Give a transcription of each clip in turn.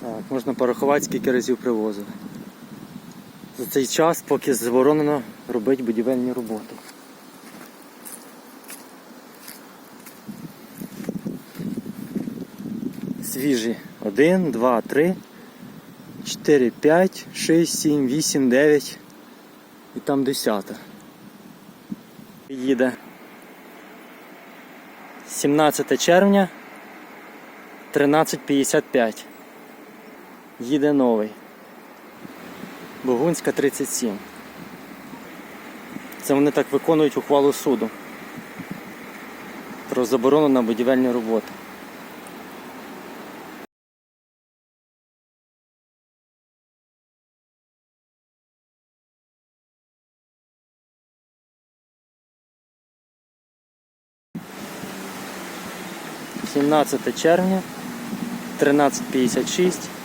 Так, можна порахувати, скільки разів привозили. За цей час, поки заборонено робити будівельні роботи. Свіжі. 1, 2, 3, 4, 5, 6, 7, 8, 9 і там 10. Їде. 17 червня 13.55. Їде новий. Богунська 37. Це вони так виконують ухвалу суду про заборону на будівельні роботи. Сімнадцяте червня, 13.56,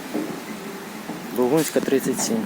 Богунська 37.